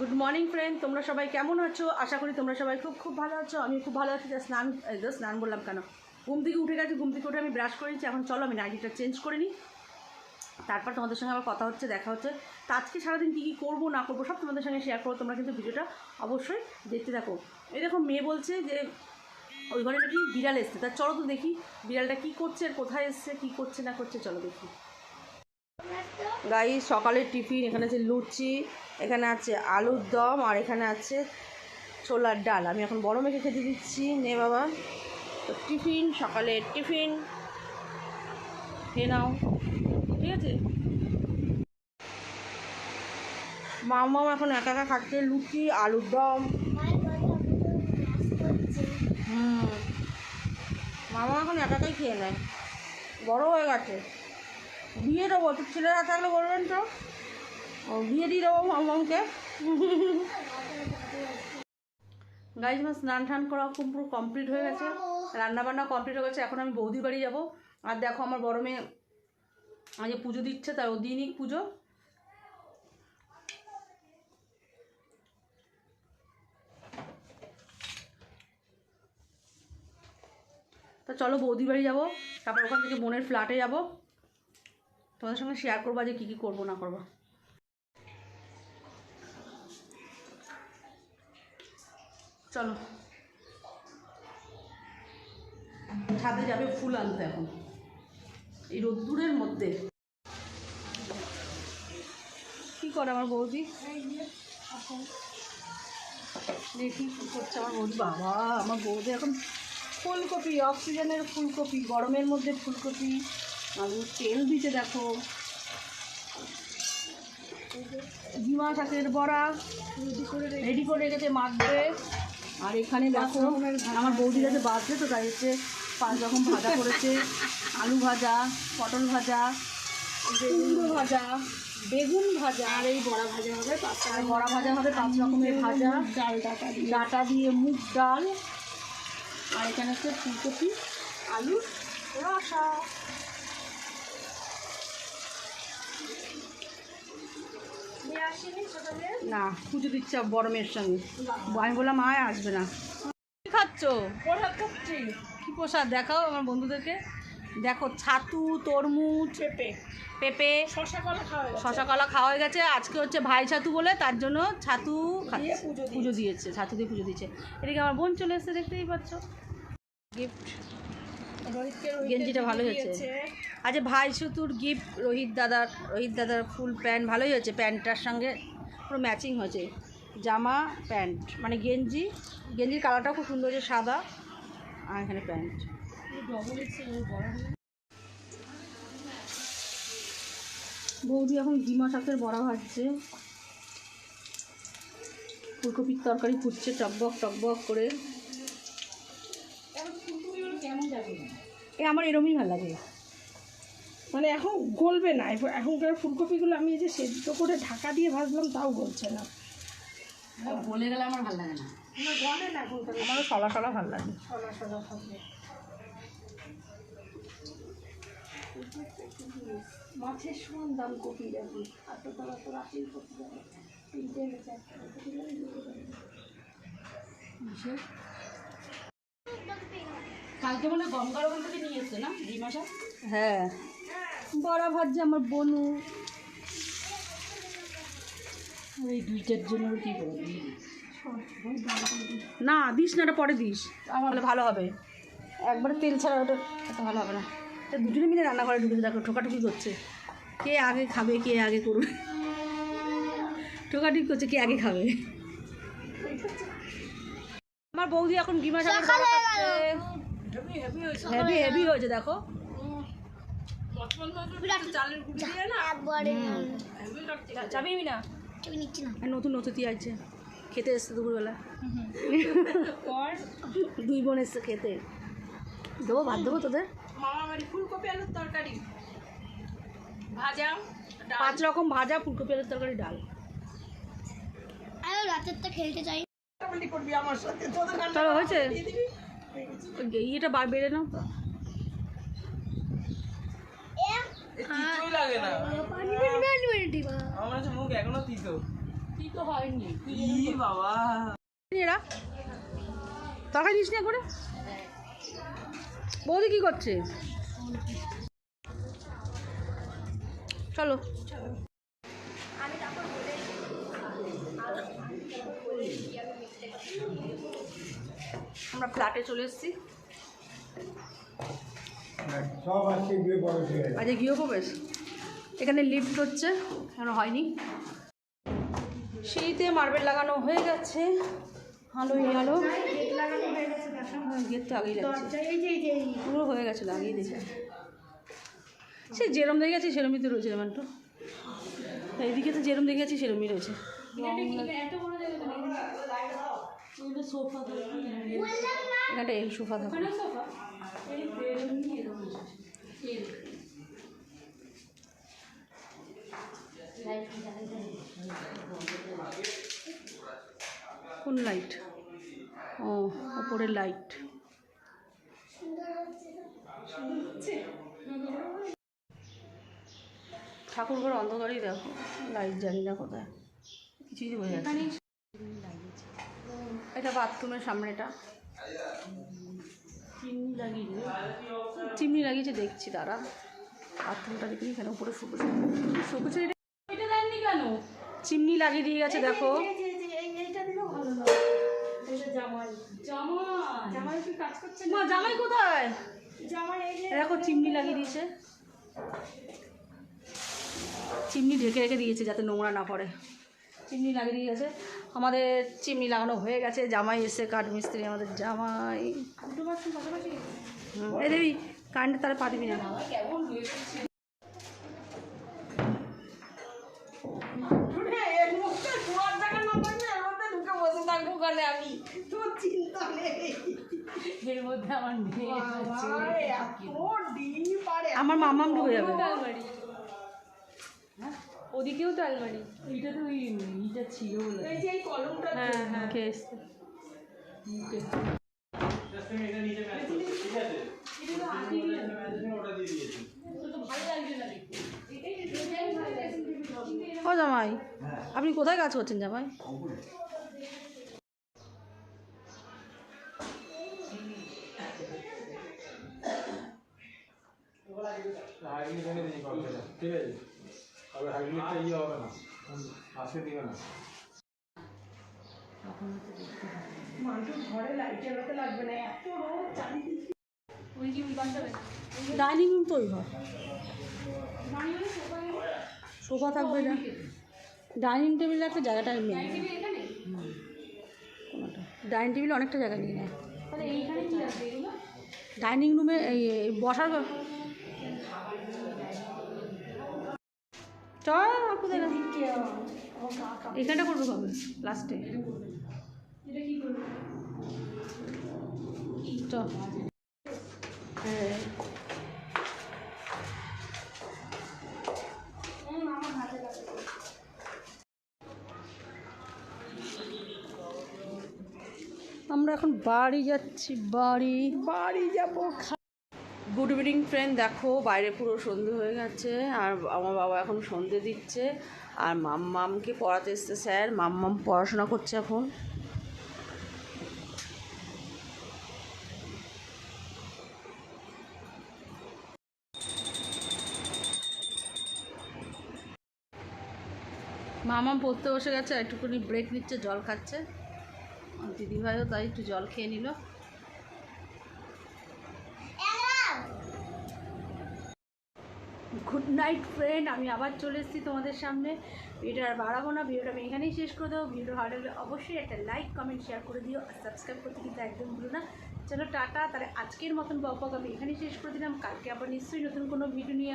Good morning friend তোমরা সবাই কেমন আছো? আশা করি তোমরা সবাই খুব খুব ভালো আছো। আমি খুব ভালো আছি। যা স্নান স্নান বললাম কেন? ঘুম থেকে উঠে গেছি, ঘুম থেকে উঠে আমি ব্রাশ করেছি। এখন চলো আমি নাইটিটা চেঞ্জ করে নিই। তারপর তোমাদের সঙ্গে আবার কথা হচ্ছে, দেখা হচ্ছে। তা আজকে সারাদিন কী কী করব, না করব, সব তোমাদের সঙ্গে শেয়ার করো তোমরা কিন্তু ভিডিওটা অবশ্যই দেখতে থাকো। এই দেখো, মেয়ে বলছে যে, ওই ঘরে নাকি বিড়াল এসছে। তা চলো তো দেখি, বিড়ালটা কী করছে, আর কোথায় এসছে, কী করছে, না করছে, চলো দেখি। গাই সকালের টিফিন, এখানে আছে লুচি, এখানে আছে আলুর দম, আর এখানে আছে ছোলার ডাল। আমি এখন বড় মেখে খেতে দিচ্ছি। নে বাবা। তো টিফিন, সকালের টিফিন। খেয়ে নাও। ঠিক আছে? মামা এখন একা একা খাচ্ছে লুচি, আলুর দম। হুম। মামা এখন একা একাই খেয়ে নেয়। বড় হয়ে গেছে। বিয়ে দেবো তোর ছেলেরা থাকলে বলবেন তো? ও, বিয়ে দিয়ে দেবো মামাকে গাইজ আমার স্নান টান করা খুব পুরো কমপ্লিট হয়ে গেছে। রান্না বান্না কমপ্লিট হয়ে গেছে। এখন আমি বৌদির বাড়ি যাব। আর দেখো, আমার বড় মেয়ে আজ পুজো দিচ্ছে, তাই ও দিয়ে নিক পুজো। তো চলো বৌদি বাড়ি যাব। তারপর ওখান থেকে বোনের ফ্ল্যাটে যাব। তোমাদের সঙ্গে শেয়ার করব যে কী কী করব, না করব। চলো। ছাদে যাবে ফুল আনতে এখন। এই রোদ্দুরের মধ্যে। কি করে আমার বৌদি? দেখি কি করছে আমার বৌদি। বাবা, আমার বৌদি এখন ফুলকপি, অক্সিজেনের ফুলকপি, গরমের মধ্যে ফুলকপি। আলু তেল দিতে দেখো। ডিমা শাকের বড়া রেডি করে রেখেছে, মাখবে। আর এখানে দেখো, আমার বৌদি কাছে বাঁচবে তো তাই হচ্ছে পাঁচ রকম ভাজা করেছে। আলু ভাজা, পটল ভাজা কুমড়ো ভাজা, বেগুন ভাজা, আর এই বড়া ভাজা হবে আর বড়া ভাজা হবে পাঁচ রকমের ভাজা। ডাল ডাটা ডাটা দিয়ে মুগ ডাল। আর এখানে হচ্ছে ফুলকপি আলু রসা। না পুজো দিচ্ছে বড় মেয়ের সঙ্গে। আমি বললাম আয় আসবে না। কি খাচ্ছ? কি প্রসাদ? দেখাও আমার বন্ধুদেরকে। দেখো ছাতু তরমুজ পেঁপে। পেঁপে শশা কলা খাওয়া গেছে। শশা কলা খাওয়া হয়ে গেছে। আজকে হচ্ছে ভাই ছাতু বলে তার জন্য ছাতু পুজো দিয়েছে। ছাতু দিয়ে পুজো দিয়েছে। এদিকে আমার বোন চলে এসেছে দেখতেই পাচ্ছ। গিফট গেঞ্জিটা ভালো হয়েছে। আজ ভাই সুতুর গিফট রোহিত দাদার রোহিত দাদার ফুল প্যান্ট ভালোই হয়েছে। প্যান্টটার সঙ্গে পুরো ম্যাচিং হয়েছে। জামা, প্যান্ট মানে গেঞ্জি, গেঞ্জির কালারটাও খুব সুন্দর হয়েছে, সাদা, আর এখানে প্যান্ট। বৌদি এখন ডিমা শাকের বড়া ভাজছে। ফুলকপির তরকারি ফুটছে টকবক টকবক করে। এ, আমার এরমই ভালো লাগে। মানে এখন গলবে না। এবার এখনকার ফুলকপিগুলো আমি এই যে সেদ্ধ করে ঢাকা দিয়ে ভাজলাম তাও গলছে না। বলে গেলে আমার ভালো লাগে না। গলে না আমারও সলা সলা ভালো লাগে। সলা সলা থাকবে। মাছের সমান দাম কপি যাবে তিনটে যাবে। কালকে মনে হয় গঙ্গার ওখান থেকে নিয়ে এসছে না ডিমাশা হ্যাঁ। বড়া ভাজছে আমার বনু। এই দুইটার জন্য কি করব? না দিস না ওটা পরে দিস। তাহলে ভালো হবে। একবারে তেল ছাড়া ওটা ভালো হবে না। তা দুজনে মিলে রান্না করে ঢুকেছে দেখো ঠোকাঠুকি করছে। কে আগে খাবে কে আগে করবে? ঠোকাঠুকি করছে কে আগে খাবে? আমার বৌদি এখন হয়েছে। হেভি হেভি হয়েছে দেখো চালের গুঁড়ি দিয়ে না হেভি লাগছে যাবি না? নতুন নতুতি আছে খেতে এসছে দুপুরবেলা। দুই বোন এসছে খেতে। দেবো ভাত দেবো তোদের? ফুলকপি আলুর তরকারি। ভাজা পাঁচ রকম ভাজা ফুলকপি আলুর তরকারি ডাল। রাতেরটা খেলতে চাই। আমার সাথে। চলো হয়েছে? ইয়েটা বার বেড়ে নাও। তো কিছুই লাগে না। দিবা আমার মুখ এখনও তিতো। কি তো হয়নি বাবা। এরা? তরকারি দিস না করে? বৌদি কি করছে? চলো। আমরা ফ্ল্যাটে চলে এসেছি। সব আজকে হয়ে গৃহপ্রবেশ? এখানে লিফট হচ্ছে এখনও হয়নি। সিঁড়িতে মার্বেল লাগানো হয়ে গেছে। আলো এই আলো। গেট তো আগেই লাগছে। পুরো হয়ে গেছে লাগিয়ে দিয়েছে। সে যেরম দেখে গেছি সেরমই তো রয়েছে একটু এইদিকে তো যেরম দেখে গেছি সেরমই রয়েছে। তো এখানটা এই সোফা থাকবে। ওখানে সোফা? কোন লাইট ও ওপরের লাইট ঠাকুর ঘর অন্ধকারই দেখো। লাইট জানি না কোথায়। কিছুই বোঝা যাচ্ছে এটা বাথরুমের সামনেটা। চিমনি লাগিয়ে চিমনি লাগিয়েছে দেখছি তারা বাথরুমটা দেখি এখানে উপরে শুকুছে শুকুছে এটা এটা দেননি কেন? চিমনি লাগিয়ে দিয়ে গেছে দেখো। জামাই। জামাই। জামাই কি কাজ করছে মা জামাই কোথায়? জামাই দেখো চিমনি লাগিয়ে দিয়েছে। চিমনি ঢেকে রেখে দিয়েছে যাতে নোংরা না পড়ে। চিমনি লাগিয়ে দিয়ে গেছে। আমাদের চিমনি লাগানো হয়ে গেছে। জামাই এসে কাঠ মিস্ত্রি আমাদের জামাই। দেবী কারেন্টে তারা পা দিবি না। এর মধ্যে আমার আমার মামাম ঢুকে যাবে। ওদিকেও তো আলমারি। এটা তো ওই ইটা ছিল বলে। এই যে এই কলমটা হ্যাঁ হ্যাঁ কে এসছে ও জামাই আপনি কোথায় কাজ করছেন জামাই? ঠিক আছে। তবে ইয়ে হবে না। আসে দিবে না। ডাইনিং রুম তো ঘর। সোফা থাকবে না ডাইনিং টেবিল একটা জায়গাটা মেন এখানে কোনোটা ডাইনিং টেবিল অনেকটা জায়গা নিয়ে নেয়। তাহলে এইখানে কি আছে এগুলো? ডাইনিং রুমে এই এই বসার চল এখানটা করবে কবে? লাস্টে চল হ্যাঁ আমরা এখন বাড়ি যাচ্ছি বাড়ি। বাড়ি যাব। গুড ইভিনিং ফ্রেন্ড দেখো, বাইরে পুরো সন্ধে হয়ে গেছে, আর আমার বাবা এখন সন্ধে দিচ্ছে, আর মাম্মামকে পড়াতে এসছে স্যার। মাম্মাম পড়াশোনা করছে এখন। মামাম পড়তে বসে গেছে একটুখানি ব্রেক নিচ্ছে, জল খাচ্ছে। দিদিভাইও তাই একটু জল খেয়ে নিল। গুড নাইট ফ্রেন্ড আমি আবার চলে এসেছি তোমাদের সামনে। ভিডিওটা আর বাড়াবো না, ভিডিওটা আমি এখানেই শেষ করে দেবো। ভিডিও ভালো লাগলে অবশ্যই একটা লাইক কমেন্ট শেয়ার করে দিও আর সাবস্ক্রাইব করতে কিন্তু একদম ভুলো না। চলো টাটা, তাহলে আজকের মতন বক আমি এখানেই শেষ করে দিলাম। কালকে আবার নিশ্চয়ই নতুন কোনো ভিডিও নিয়ে